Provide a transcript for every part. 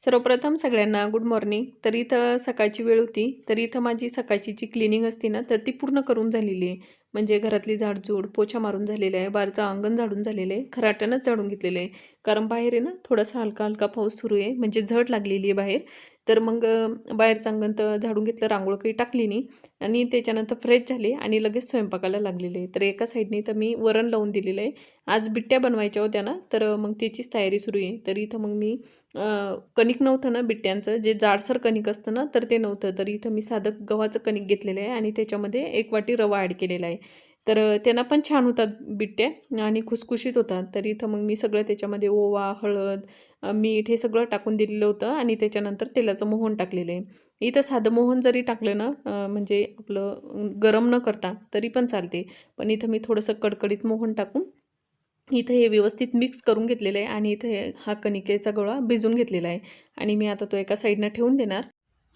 सर्वप्रथम सगळ्यांना good morning तर इथं सकाळची वेळ होती तर इथं माझी सकाळची जी क्लिनिंग असते ना तर ती पूर्ण करून झालेली आहे. म्हणजे घरातली झाडझूड पोछा मारून झालेला आहे बारचं अंगण झाडून झालेलं आहे खराट्यानंच झाडून घेतलेलं आहे. कारण बाहेर आहे ना थोडासा हलका हलका पाऊस सुरू आहे. म्हणजे झड लागलेली आहे बाहेर. तर मग बाहेरचं अंगण तर झाडून घेतलं रांगोळ काही टाकली नाही. आणि त्याच्यानंतर फ्रेश झाले आणि लगेच स्वयंपाकाला लागलेले आहे. तर एका साईडने तर मी वरण लावून दिलेलं आहे. आज बिट्ट्या बनवायच्या होत्या ना तर मग त्याचीच तयारी सुरू आहे. तर इथं मग मी कणिक नव्हतं ना बिट्ट्यांचं जे जाडसर कणिक असतं ना तर ते नव्हतं. तर इथं मी साधं गव्हाचं कणिक घेतलेलं आहे आणि त्याच्यामध्ये एक वाटी रवा ॲड केलेला आहे. तर त्यांना पण छान होतात बिट्ट्या आणि खुसखुशीत होतात. तर इथं मग मी सगळं त्याच्यामध्ये ओवा हळद मीठ हे सगळं टाकून दिलेलं होतं आणि त्याच्यानंतर तेलाचं मोहन टाकलेलं आहे. इथं साधं मोहन जरी टाकलं ना म्हणजे आपलं गरम न करता तरी पण चालते. पण इथं मी थोडंसं कडकडीत मोहन टाकून इथं हे व्यवस्थित मिक्स करून घेतलेलं आहे आणि इथं हा कणिकेचा गोळा भिजून घेतलेला आहे. आणि मी आता तो एका साईडनं ठेवून देणार.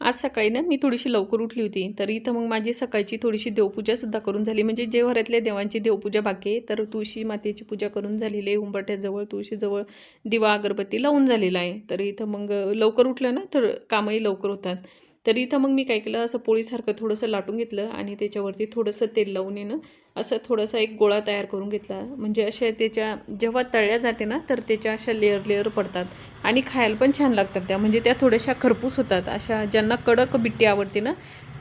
आज सकाळी ना मी थोडीशी लवकर उठली होती. तर इथं मग माझी सकाळची थोडीशी देवपूजासुद्धा करून झाली. म्हणजे जे घरातल्या देवांची देवपूजा बाकी आहे तर तुळशी मातेची पूजा करून झालेली आहे. उंबरठ्याजवळ तुळशीजवळ दिवा अगरबत्ती लावून झालेला आहे. तर इथं मग लवकर उठलं ना तर कामही लवकर होतात. तर इथं मग मी काय केलं असं पोळीसारखं थोडंसं लाटून घेतलं आणि त्याच्यावरती थोडंसं तेल लावून येणं असं थोडासा एक गोळा तयार करून घेतला. म्हणजे अशा त्याच्या जेव्हा तळल्या जाते ना तर त्याच्या अशा लेअर लेअर पडतात आणि खायला पण छान लागतात त्या. म्हणजे त्या थोड्याशा खरपूस होतात. अशा ज्यांना कडक बिट्टी आवडते ना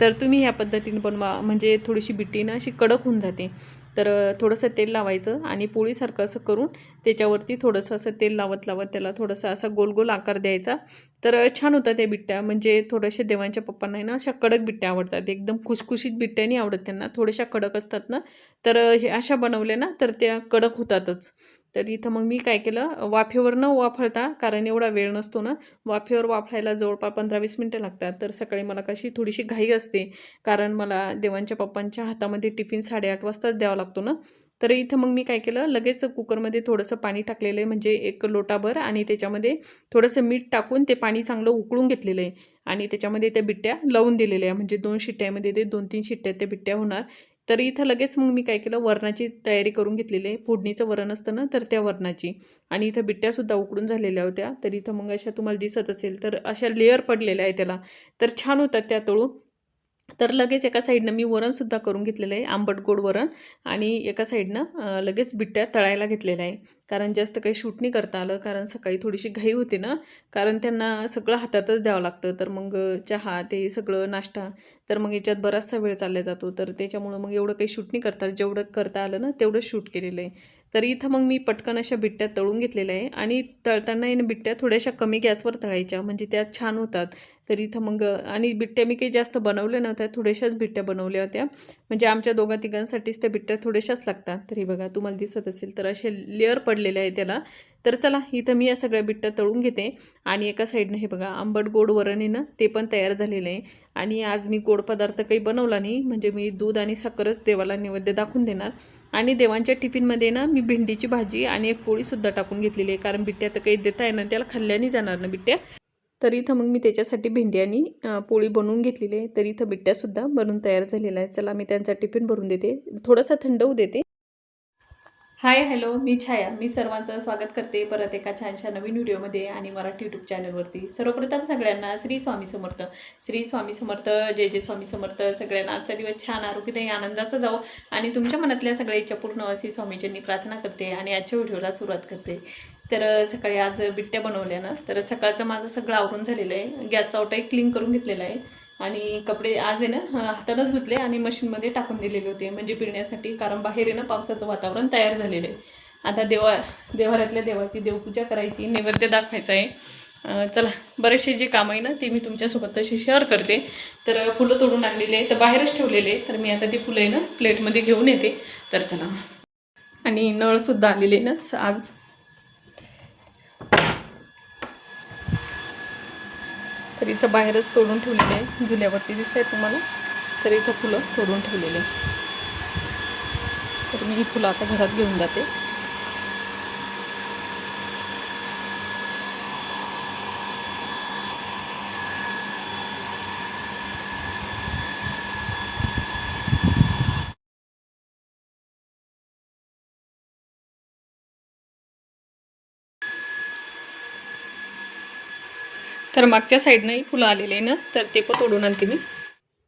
तर तुम्ही ह्या पद्धतीने पण म्हणजे थोडीशी बिट्टी ना अशी कडक होऊन जाते. तर थोडंसं तेल लावायचं आणि पोळीसारखं असं करून त्याच्यावरती थोडंसं असं तेल लावत लावत त्याला थोडंसं असा गोल गोल आकार द्यायचा. तर छान होता त्या बिट्ट्या. म्हणजे थोड्याशा देवांच्या पप्पांना आहे ना अशा कडक बिट्ट्या आवडतात. एकदम खुसखुशीत बिट्ट्या नाही आवडत त्यांना. थोड्याशा कडक असतात ना. तर हे अशा बनवल्या ना तर त्या कडक होतातच. तर इथं मग मी काय केलं वाफेवर न वाफळता कारण एवढा वेळ नसतो ना वाफेवर वाफळायला जवळपास पंधरा वीस मिनटं लागतात. तर सकाळी मला कशी थोडीशी घाई असते कारण मला देवांच्या पप्पांच्या हातामध्ये टिफिन साडेआठ वाजताच द्यावा लागतो ना. तर इथं मग मी काय केलं लगेच कुकरमध्ये थोडंसं पाणी टाकलेलं आहे म्हणजे एक लोटाभर आणि त्याच्यामध्ये थोडंसं मीठ टाकून ते पाणी चांगलं उकळून घेतलेलं आहे. आणि त्याच्यामध्ये त्या बिट्ट्या लावून दिलेल्या आहे म्हणजे दोन शिट्ट्यामध्ये ते दोन तीन शिट्ट्या त्या बिट्ट्या होणार. तर इथं लगेच मग मी काय केलं वरणाची तयारी करून घेतलेली आहे. फोडणीचं वरण असतं ना तर त्या वरणाची. आणि इथं बिट्ट्यासुद्धा उकडून झालेल्या होत्या. तर इथं मग अशा तुम्हाला दिसत असेल तर अशा लेअर पडलेल्या आहे त्याला. तर छान होतात त्या तळून तर लगेच एका साईडनं मी वरणसुद्धा करून घेतलेलं आहे आंबट गोड वरण. आणि एका साईडनं लगेच बिट्ट्या तळायला घेतलेल्या आहे. कारण जास्त काही शूट नाही करता आलं कारण सकाळी थोडीशी घाई होते ना. कारण त्यांना सगळं हातातच द्यावं लागतं. तर मग चहा ते सगळं नाश्ता तर मग याच्यात बराचसा वेळ चालला जातो. तर त्याच्यामुळं मग एवढं काही शूट नाही करता जेवढं करता आलं ना तेवढं शूट केलेलं आहे. तर इथं मग मी पटकन अशा बिट्ट्या तळून घेतलेल्या आहे. आणि तळताना आहे बिट्ट्या थोड्याशा कमी गॅसवर तळायच्या. म्हणजे त्या छान होतात. तर इथं मग आणि बिट्ट्या मी काही जास्त बनवल्या नव्हत्या थोड्याशाच बिट्ट्या बनवल्या होत्या. म्हणजे आमच्या दोघा तिघांसाठीच त्या बिट्ट्या थोड्याशाच लागतात. तरी बघा तुम्हाला दिसत असेल तर असे लेअर पडलेले आहे त्याला. तर चला इथं मी या सगळ्या बिट्ट्या तळून घेते. आणि एका साईडनं हे बघा आंबट गोड वरण आहे ना ते पण तयार झालेलं आहे. आणि आज मी गोड पदार्थ काही बनवला नाही. म्हणजे मी दूध आणि साखरच देवाला नैवेद्य दाखवून देणार. आणि देवांच्या टिफिनमध्ये ना मी भेंडीची भाजी आणि एक पोळीसुद्धा टाकून घेतलेली आहे. कारण बिट्ट्या तर काही देता येणार त्याला खाल्ल्याने जाणार ना बिट्ट्या. तर इथं मग मी त्याच्यासाठी भेंडी आणि पोळी बनवून घेतलेली आहे. तर इथं बिट्ट्यासुद्धा बनवून तयार झालेला आहे चला मी त्यांचा टिफिन भरून देते. थोडासा थंड होऊ देते. हाय हॅलो मी छाया. मी सर्वांचं स्वागत करते परत एका छानशा नवीन व्हिडिओमध्ये आणि मराठी यूट्यूब चॅनलवरती सर्वप्रथम सगळ्यांना श्री स्वामी समर्थ. श्री स्वामी समर्थ जय जय स्वामी समर्थ. सगळ्यांना आजचा दिवस छान आरोग्यदायी आनंदाचा जाऊ आणि तुमच्या मनातल्या सगळ्या इच्छा पूर्ण अशी स्वामीजींनी प्रार्थना करते आणि आजच्या व्हिडिओला सुरुवात करते. तर सकाळी आज बिट्ट्या बनवल्या ना तर सकाळचं माझं सगळं आवरून झालेलं आहे. गॅसचा ओटाही क्लीन करून घेतलेला आहे. आणि कपडे आज आहे ना हातानंच धुतले आणि मशीनमध्ये टाकून दिलेले होते. म्हणजे पिळण्यासाठी कारण बाहेर आहे ना पावसाचं वातावरण तयार झालेलं आहे. आता देवा देवाऱ्यातल्या देवाची देवपूजा करायची नैवेद्य दाखवायचं आहे. चला बरेचसे जे काम आहे ना ते मी तुमच्यासोबत तशी शेअर करते. तर फुलं तोडून आणलेले तर बाहेरच ठेवलेले तर मी आता ती फुलं आहे ना प्लेटमध्ये घेऊन येते. तर चला. आणि नळसुद्धा आलेले आहे ना आज. तर इथं बाहेरच तोडून ठेवलेले आहे. झुल्यावरती दिसत आहे तुम्हाला. तर इथं फुलं तोडून ठेवलेले आहे. तर मी ही फुलं आता घरात घेऊन जाते. तर मागच्या साईडनंही फुलं आलेले आहे ना तर ते पण तोडून आणते मी.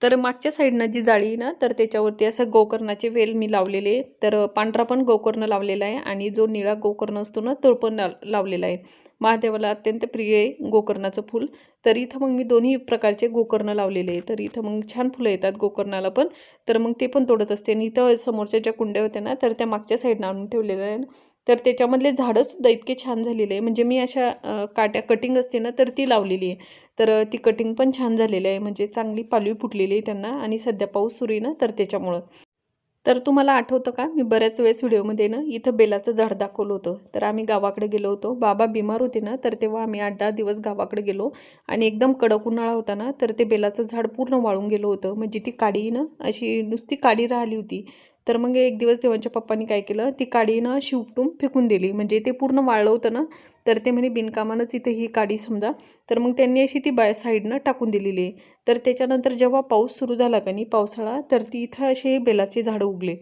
तर मागच्या साईडनं जी जाळी आहे ना तर त्याच्यावरती असं गोकर्णाचे वेल मी लावलेले आहे. तर पांढरा पण गोकर्ण लावलेला आहे आणि जो निळा गोकर्ण असतो ना तो पण लावलेला आहे. महादेवाला अत्यंत प्रिय आहे गोकर्णाचं फूल. तर इथं मग मी दोन्ही प्रकारचे गोकर्ण लावलेले आहे. तर इथं मग छान फुलं येतात गोकर्णाला पण. तर मग ते पण तोडत असते. आणि इथं समोरच्या ज्या कुंड्या होत्या ना तर त्या मागच्या साईडनं आणून ठेवलेल्या आहे तर त्याच्यामधले झाडंसुद्धा इतके छान झालेले आहे म्हणजे मी अशा काट्या कटिंग असते ना तर ती लावलेली आहे. तर ती कटिंग पण छान झालेली आहे. म्हणजे चांगली पालवी फुटलेली आहे त्यांना आणि सध्या पाऊस सुरू आहे ना तर त्याच्यामुळं. तर तुम्हाला आठवतं का? मी बऱ्याच वेळेस व्हिडिओमध्ये ना इथं बेलाचं झाड दाखवलं होतं. तर आम्ही गावाकडे गेलो होतो. बाबा बिमार होते ना तर तेव्हा आम्ही आठ दहा दिवस गावाकडे गेलो आणि एकदम कडक उन्हाळा होता ना तर ते बेलाचं झाड पूर्ण वाळून गेलो होतं. म्हणजे ती काडी ना अशी नुसती काडी राहिली होती. तर मग एक दिवस देवांच्या पप्पांनी काय केलं ती काडी ना अशी उपटून फेकून दिली. म्हणजे ते पूर्ण वाळलं होतं ना तर ते म्हणे बिनकामानंच इथं ही काडी समजा. तर मग त्यांनी अशी ती बाय साईडनं टाकून दिलेली. आहे तर त्याच्यानंतर जेव्हा पाऊस सुरू झाला का नाही पावसाळा तर ती इथं असे बेलाचे झाडं उगले.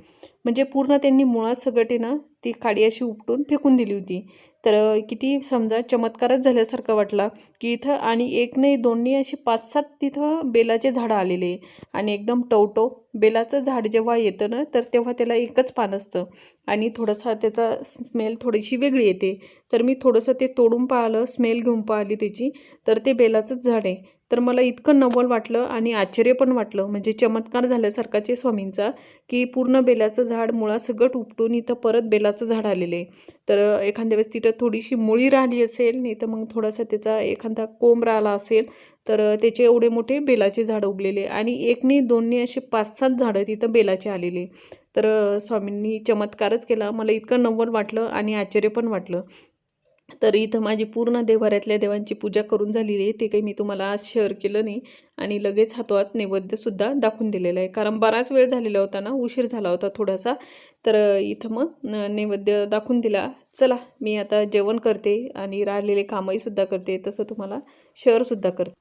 म्हणजे पूर्ण त्यांनी मुळात सगटे ना ती काडी अशी उपटून फेकून दिली होती. तर किती समजा चमत्कारच झाल्यासारखं वाटला की इथं आणि एक नाही दोन नाही अशी पाच सात तिथं बेलाचे झाडं आलेले. आणि एकदम टवटव बेलाचं झाड जेव्हा येतं ना तर तेव्हा त्याला एकच पान असतं. आणि थोडासा त्याचा स्मेल थोडीशी वेगळी येते. तर मी थोडंसं ते तोडून पाहिलं स्मेल घेऊन पाहिली त्याची तर ते बेलाचंच झाड आहे. तर मला इतकं नवल वाटलं आणि आश्चर्य पण वाटलं. म्हणजे चमत्कार झाल्यासारखाचे स्वामींचा की पूर्ण बेलाचं झाड मुळासगट उपटून इथं परत बेलाचं झाड आलेलं. आहे तर एखाद्या वेळेस तिथं थोडीशी मुळी राहिली असेल नाही तर मग थोडासा त्याचा एखादा कोंब राहिला असेल तर त्याचे एवढे मोठे बेलाचे झाडं उगलेले आणि एकने दोनने असे पाच सात झाडं तिथं बेलाचे आलेले. तर स्वामींनी चमत्कारच केला. मला इतकं नव्वल वाटलं आणि आश्चर्य पण वाटलं. तर इथं माझी पूर्ण देवाऱ्यातल्या देवांची पूजा करून झालेली आहे. ते काही मी तुम्हाला आज शेअर केलं नाही. आणि लगेच हातोहात नैवेद्यसुद्धा दाखवून दिलेलं आहे. कारण बराच वेळ झालेला होता ना उशीर झाला होता थोडासा. तर इथं मग नैवेद्य दाखवून दिला. चला मी आता जेवण करते आणि राहिलेले कामही सुद्धा करते. तसं तुम्हाला शेअरसुद्धा करते.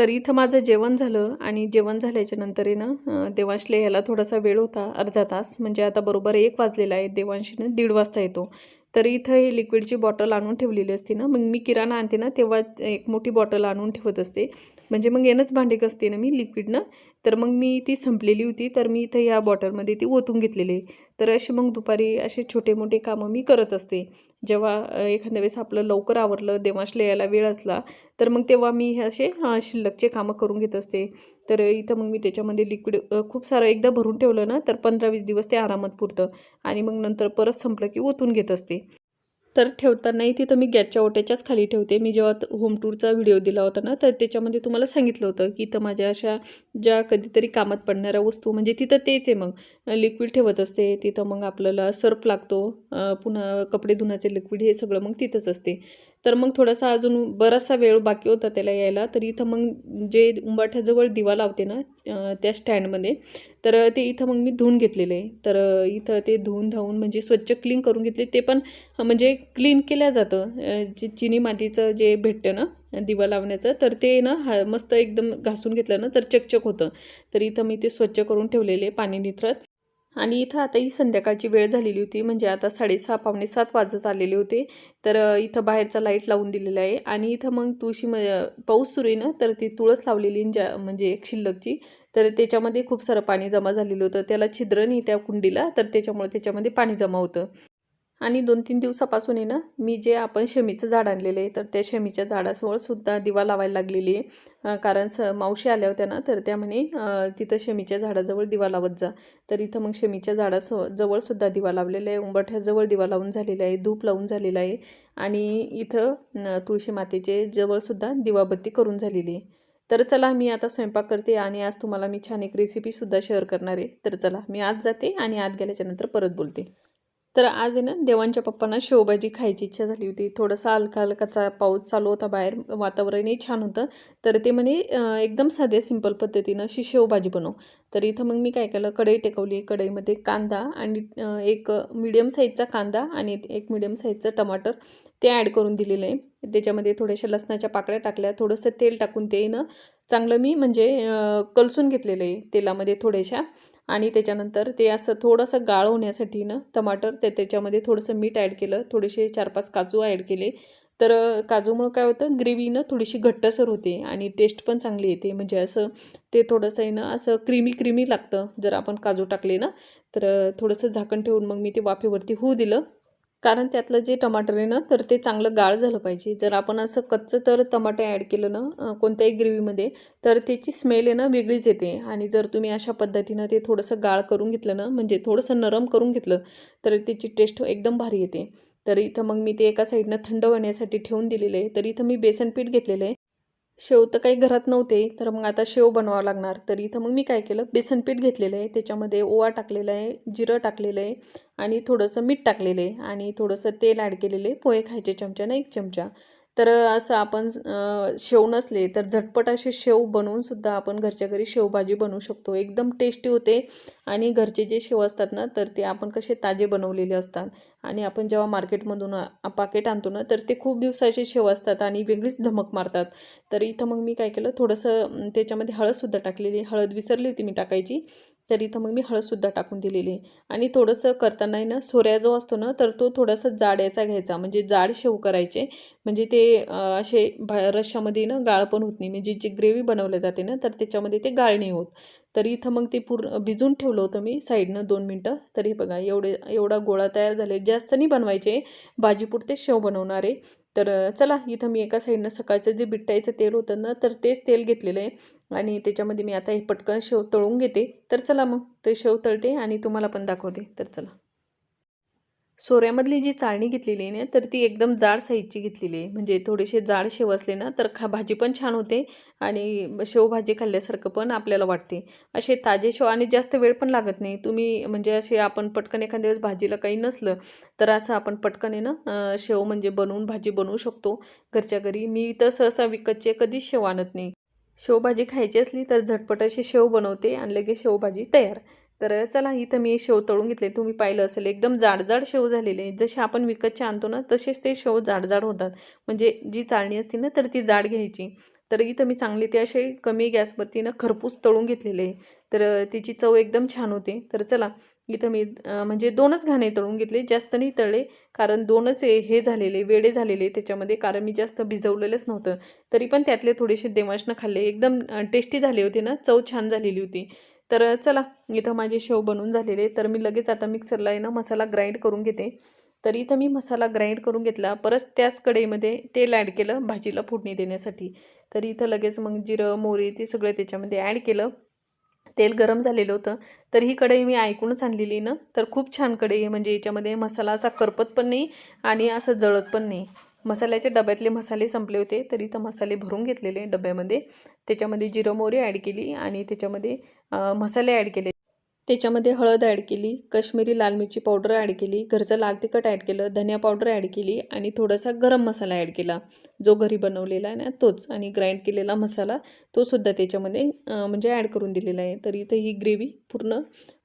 तर इथं माझं जेवण झालं आणि जेवण झाल्याच्यानंतर आहे ना देवांशला थोडासा वेळ होता अर्धा तास. म्हणजे आता बरोबर एक वाजलेला आहे देवांशीनं दीड वाजता येतो. तर इथं हे लिक्विडची बॉटल आणून ठेवलेली असते ना मग मी किराणा आणते ना तेव्हा एक मोठी बॉटल आणून ठेवत असते. म्हणजे मग येणंच भांडे कसते ना मी लिक्विडनं. तर मग मी ती संपलेली होती तर मी इथं या बॉटलमध्ये ती ओतून घेतलेली. तर असे मग दुपारी असे छोटे मोठे कामं मी करत असते. जेव्हा एखाद्या वेळेस आपलं लवकर आवरलं देवाशला यायला वेळ असला तर मग तेव्हा मी हे असे शिल्लकचे कामं करून घेत असते. तर इथं मग मी त्याच्यामध्ये लिक्विड खूप सारं एकदा भरून ठेवलं ना तर पंधरा वीस दिवस ते आरामात पुरतं. आणि मग नंतर परत संपलं की ओतून घेत असते. तर ठेवतानाही तिथं मी गॅसच्या ओट्याच्याच खाली ठेवते. मी जेव्हा होम टूरचा व्हिडिओ दिला होता ना तर त्याच्यामध्ये तुम्हाला सांगितलं होतं की इथं माझ्या अशा ज्या कधीतरी कामात पडणाऱ्या वस्तू म्हणजे तिथं तेच आहे मग. लिक्विड ठेवत असते तिथं मग आपल्याला सर्फ लागतो पुन्हा कपडे धुण्याचे लिक्विड हे सगळं मग तिथंच असते. तर मग थोडासा अजून बराचसा वेळ बाकी होता त्याला यायला. तर इथं मग जे उंबाठ्याजवळ दिवा लावते ना त्या स्टँडमध्ये तर ते इथं मग मी धुवून घेतलेलं. आहे तर इथं ते धुवून धावून म्हणजे स्वच्छ क्लीन करून घेतले. ते पण म्हणजे क्लीन केल्या जातं. जे चिनी मातीचं जे भेटतं ना दिवा लावण्याचं तर ते ना हा मस्त एकदम घासून घेतलं ना तर चकचक होतं. तर इथं मी ते स्वच्छ करून ठेवलेले पाणी निथरत. आणि इथं आता ही संध्याकाळची वेळ झालेली होती. म्हणजे आता साडेसहा पावणे सात वाजत आलेले होते. तर इथं बाहेरचा लाइट लावून दिलेला आहे. आणि इथं मग तुळशी म पाऊस सुरू आहे ना तर ती तुळस लावलेली ज्या म्हणजे एक शिल्लकची. तर त्याच्यामध्ये खूप सारं पाणी जमा झालेलं होतं. त्याला छिद्र नाही त्या कुंडीला तर त्याच्यामुळे त्याच्यामध्ये पाणी जमा होतं. आणि दोन तीन दिवसापासून आहे ना मी जे आपण शमीचं झाड आणलेलं आहे तर त्या शमीच्या झाडाजवळ सुद्धा दिवा लावायला लागलेली आहे. कारण स मावशी आल्या होत्या ना तर त्या म्हणे तिथं शमीच्या झाडाजवळ दिवा लावत जा. तर इथं मग शमीच्या झाडासो जवळसुद्धा दिवा लावलेला आहे उंबरठ्याजवळ दिवा लावून झालेला आहे धूप लावून झालेला आहे. आणि इथं तुळशी मातेचे जवळसुद्धा दिवाबत्ती करून झालेली आहे. तर चला मी आता स्वयंपाक करते आणि आज तुम्हाला मी छान एक रेसिपीसुद्धा शेअर करणार आहे. तर चला मी आज जाते आणि आत गेल्याच्यानंतर परत बोलते. तर आज आहे ना देवांच्या पप्पांना शेवभाजी खायची इच्छा झाली होती. थोडासा हलका हलकाचा पाऊस चालू होता बाहेर वातावरणही छान होतं. तर ते म्हणे एकदम साध्या सिंपल पद्धतीनं अशी शेवभाजी बनव. तर इथं मग मी काय केलं कढई टेकवली. कढईमध्ये कांदा आणि एक मिडियम साईजचा कांदा आणि एक मिडियम साईजचं टमाटर ते ॲड करून दिलेलं आहे. त्याच्यामध्ये थोड्याशा लसणाच्या पाकळ्या टाकल्या. थोडंसं तेल टाकून ते ना चांगलं मी म्हणजे कलसून घेतलेलं आहे. तेलामध्ये थोड्याशा. आणि त्याच्यानंतर ते असं थोडंसं गाळ होण्यासाठी ना टमाटर ते त्याच्यामध्ये थोडंसं मीठ ॲड केलं थोडेसे चार पाच काजू ॲड केले. तर काजूमुळं काय होतं ग्रेव्ही ना थोडीशी घट्टसर होते आणि टेस्ट पण चांगली येते. म्हणजे असं ते थोडंसं आहे ना असं क्रीमी क्रीमी लागतं. जर आपण काजू टाकले ना तर थोडंसं झाकण ठेवून मग मी ते वाफेवरती होऊ दिलं. कारण त्यातलं जे टमाटर आहे ना तर ते चांगलं गाळ झालं पाहिजे. जर आपण असं कच्चं तर टमाटे ॲड केलं ना कोणत्याही ग्रेव्हीमध्ये तर त्याची स्मेल आहे ना वेगळीच येते. आणि जर तुम्ही अशा पद्धतीनं ते थोडंसं गाळ करून घेतलं ना म्हणजे थोडंसं नरम करून घेतलं तर त्याची टेस्ट एकदम भारी येते. तर इथं मग मी ते एका साईडनं थंड होण्यासाठी ठेवून दिलेलं आहे. तर इथं मी बेसन पीठ घेतलेलं आहे. शेव तर काही घरात नव्हते तर मग आता शेव बनवावं लागणार. तर इथं मग मी काय केलं? बेसन पीठ घेतलेलं आहे. त्याच्यामध्ये ओवा टाकलेला आहे जिरं टाकलेलं आहे आणि थोडंसं मीठ टाकलेलं आहे. आणि थोडंसं तेल ॲड केलेलं आहे. पोहे खायचे चमच्यानं एक चमचा. तर असं आपण शेव नसले तर झटपट असे शेव बनवून सुद्धा आपण घरच्या घरी शेवभाजी बनवू शकतो. एकदम टेस्टी होते आणि घरचे जे शेव असतात ना तर ते आपण कसे ताजे बनवलेले असतात. आणि आपण जेव्हा मार्केटमधून पाकेट आणतो ना तर ते खूप दिवसाचे शेव असतात आणि वेगळीच धमक मारतात. तर इथं मग मी काय केलं थोडंसं त्याच्यामध्ये हळदसुद्धा टाकलेली हळद विसरली होती मी टाकायची. तर इथं मग मी हळदसुद्धा टाकून दिलेली. आहे आणि थोडंसं करताना ना सोऱ्या जो असतो ना तर तो थोडासा जाड याचा घ्यायचा. म्हणजे जाड शेव करायचे. म्हणजे ते असे भा ना गाळ पण होत नाही. म्हणजे जी ग्रेव्ही बनवल्या जाते ना तर त्याच्यामध्ये ते गाळ नाही होत. तर इथं मग ते पूर्ण भिजून ठेवलं होतं मी साईडनं दोन मिनटं. तरी बघा एवढे एवढा गोळा तयार झाले. जास्त नाही बनवायचे. भाजीपुरते शेव बनवणार. आहे तर चला इथं मी एका साईडनं सकाळचं जे बिट्टायचं तेल होतं ना तर तेच तेल घेतलेलं आहे. आणि त्याच्यामध्ये मी आता हे पटकन शेव तळून घेते. तर चला मग ते शेव तळते आणि तुम्हाला पण दाखवते. तर चला. सोऱ्यामधली जी चाळणी घेतलेली आहे ना तर ती एकदम जाड साईजची घेतलेली आहे. म्हणजे थोडेसे जाड शेव असले ना तर खा भाजी पण छान होते आणि शेवभाजी खाल्ल्यासारखं पण आपल्याला वाटते. असे ताजे शेव आणि जास्त वेळ पण लागत नाही. तुम्ही म्हणजे असे आपण पटकन एखाद्या वेळेस भाजीला काही नसलं तर असं आपण पटकन आहे ना शेव म्हणजे बनवून भाजी बनवू शकतो. घरच्या घरी मी तर सहसा विकतचे कधीच शेव आणत नाही. शेवभाजी खायची असली तर झटपट अशी शेव बनवते आणि लगेच शेवभाजी तयार. तर चला इथं मी शेव तळून घेतले. तुम्ही पाहिलं असेल एकदम जाडजाड शेव झालेले जसे आपण विकतचे आणतो ना तसेच ते शेव जाडजाड होतात. म्हणजे जी चाळणी असते ना तर ती जाड घ्यायची. तर इथं मी चांगले ते असे कमी गॅसवरती ना खरपूस तळून घेतलेले तर तिची चव एकदम छान होते. तर चला इथं मी म्हणजे दोनच घाणे तळून घेतले जास्त नाही तळले कारण दोनच हे हे झालेले वेडे झालेले त्याच्यामध्ये कारण मी जास्त भिजवलेलंच नव्हतं. तरी पण त्यातले थोडेसे देवाशनं खाल्ले. एकदम टेस्टी झाले होते ना चव छान झालेली होती. तर चला इथं माझे शेव बनवून झालेले. तर मी लगेच आता मिक्सरला आहे ना मसाला ग्राइंड करून घेते. तर इथं मी मसाला ग्राइंड करून घेतला. परत त्याच कढईमध्ये तेल ॲड केलं भाजीला फोडणी देण्यासाठी. तर इथं लगेच मग जिरं मोहरी ते सगळं त्याच्यामध्ये ॲड केलं. तेल गरम झालेलं होतं. तर ही कढई मी ऐकूनच आणलेली ना. तर खूप छान कढई आहे. म्हणजे याच्यामध्ये मसाला असा करपत पण नाही आणि असं जळत पण नाही. मसाल्याच्या डब्यातले मसाले संपले होते. तर इथं मसाले भरून घेतलेले डब्यामध्ये. त्याच्यामध्ये जिरं मोहरी ॲड केली आणि त्याच्यामध्ये मसाले ॲड केले. त्याच्यामध्ये हळद ॲड केली कश्मीरी लाल मिरची पावडर ॲड केली घरचं लाल तिखट ॲड केलं धनिया पावडर ॲड केली आणि थोडासा गरम मसाला ॲड केला. जो घरी बनवलेला आहे ना तोच आणि ग्राइंड केलेला मसाला तो सुद्धा त्याच्यामध्ये म्हणजे ॲड करून दिलेला आहे. तर इथं ही ग्रेव्ही पूर्ण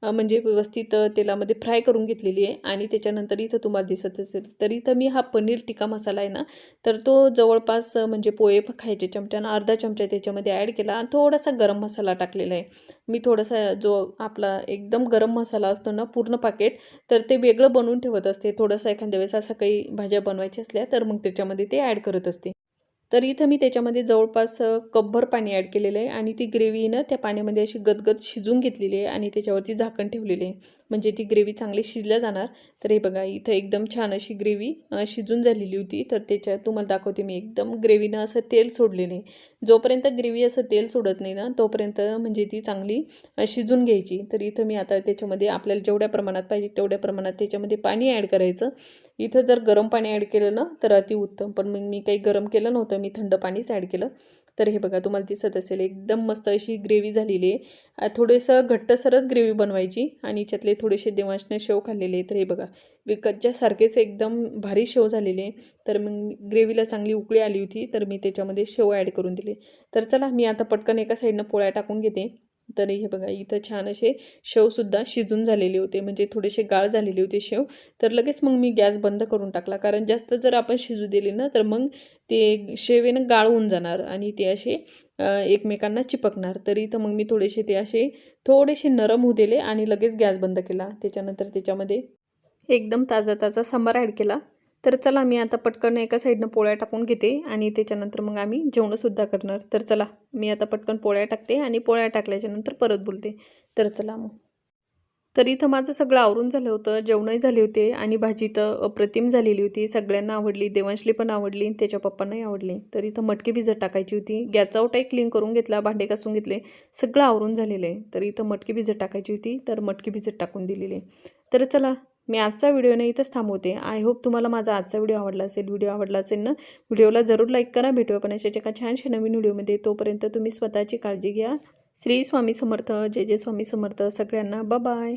म्हणजे व्यवस्थित तेलामध्ये फ्राय करून घेतलेली आहे आणि त्याच्यानंतर इथं तुम्हाला दिसत असेल तर इथं मी हा पनीर टिक्का मसाला आहे ना तर तो जवळपास म्हणजे पोहे प- खायचे चमच्यानं अर्धा चमचा त्याच्यामध्ये ॲड केला आणि थोडासा गरम मसाला टाकलेला आहे. मी थोडासा जो आपला एकदम गरम मसाला असतो ना पूर्ण पाकेट तर ते वेगळं बनवून ठेवत असते. थोडंसं एखाद्या वेळेस असं काही भाज्या बनवायच्या असल्या तर मग त्याच्यामध्ये ते ॲड करत असते. तर इथं मी त्याच्यामध्ये जवळपास कपभर पाणी ॲड केलेलं आहे आणि ती ग्रेव्हीनं त्या पाण्यामध्ये अशी गदगद शिजून घेतलेली आहे आणि त्याच्यावरती झाकण ठेवलेले आहे. म्हणजे ती ग्रेव्ही चांगली शिजल्या जाणार. तर हे बघा इथं एकदम छान अशी ग्रेव्ही शिजून झालेली होती. तर त्याच्यात तुम्हाला दाखवते मी एकदम ग्रेव्हीनं असं तेल सोडलेलं आहे. जोपर्यंत ग्रेव्ही असं तेल सोडत नाही ना तोपर्यंत म्हणजे ती चांगली शिजून घ्यायची. तर इथं मी आता त्याच्यामध्ये आपल्याला जेवढ्या प्रमाणात पाहिजे तेवढ्या प्रमाणात त्याच्यामध्ये पाणी ॲड करायचं. इथं जर गरम पाणी ॲड केलं ना तर अतिउत्तम. पण मग मी काही गरम केलं नव्हतं मी थंड पाणीच ॲड केलं. तर हे बघा तुम्हाला दिसत असेल एकदम मस्त अशी ग्रेव्ही झालेली आहे. थोडंसं घट्टसरच ग्रेव्ही बनवायची आणि याच्यातले थोडेसे देवांशने शेव खाल्लेले तर हे बघा विकतच्या सारखेच एकदम भारी शेव झालेले तर मग ग्रेव्हीला चांगली उकळी आली होती तर मी त्याच्यामध्ये शेव ॲड करून दिले. तर चला मी आता पटकन एका साईडनं पोळ्या टाकून घेते. तर हे बघा इथं छान असे शेवसुद्धा शिजून झालेले होते म्हणजे थोडेसे गाळ झालेले होते शेव. तर लगेच मग मी गॅस बंद करून टाकला. कारण जास्त जर आपण शिजू दिले ना तर मग ते शेवेनं गाळून जाणार आणि ते असे एकमेकांना चिपकणार. तरी तर मग मी थोडेसे ते असे थोडेसे नरम होऊ दिले आणि लगेच गॅस बंद केला. त्याच्यानंतर त्याच्यामध्ये एकदम ताजा ताजा सांबार ॲड केला. तर चला मी आता पटकन एका साईडनं पोळ्या टाकून घेते आणि त्याच्यानंतर मग आम्ही जेवणंसुद्धा करणार. तर चला मी आता पटकन पोळ्या टाकते आणि पोळ्या टाकल्याच्यानंतर परत बोलते. तर चला मग. तर इथं माझं सगळं आवरून झालं होतं. जेवणही झाले होते आणि भाजी तर अप्रतिम झालेली होती. सगळ्यांना आवडली देवांशली पण आवडली त्याच्या पप्पांनाही आवडली. तर इथं मटकी भिजत टाकायची होती. गॅसचा ओटाही क्लीन करून घेतला भांडे घासून घेतले. सगळं आवरून झालेलं आहे. तर इथं मटकी भिजत टाकायची होती तर मटकी भिजत टाकून दिलेली आहे. तर चला मी आजचा व्हिडिओ नाही इथंच थांबवते. आय होप तुम्हाला माझा आजचा व्हिडिओ आवडला असेल व्हिडिओ आवडला असेल ना? व्हिडिओला जरूर लाईक करा. भेटूया पण अशाच्या एका छानशा नवीन व्हिडिओमध्ये. तोपर्यंत तुम्ही स्वतःची काळजी घ्या. श्री स्वामी समर्थ जय जय स्वामी समर्थ सगळ्यांना. बाय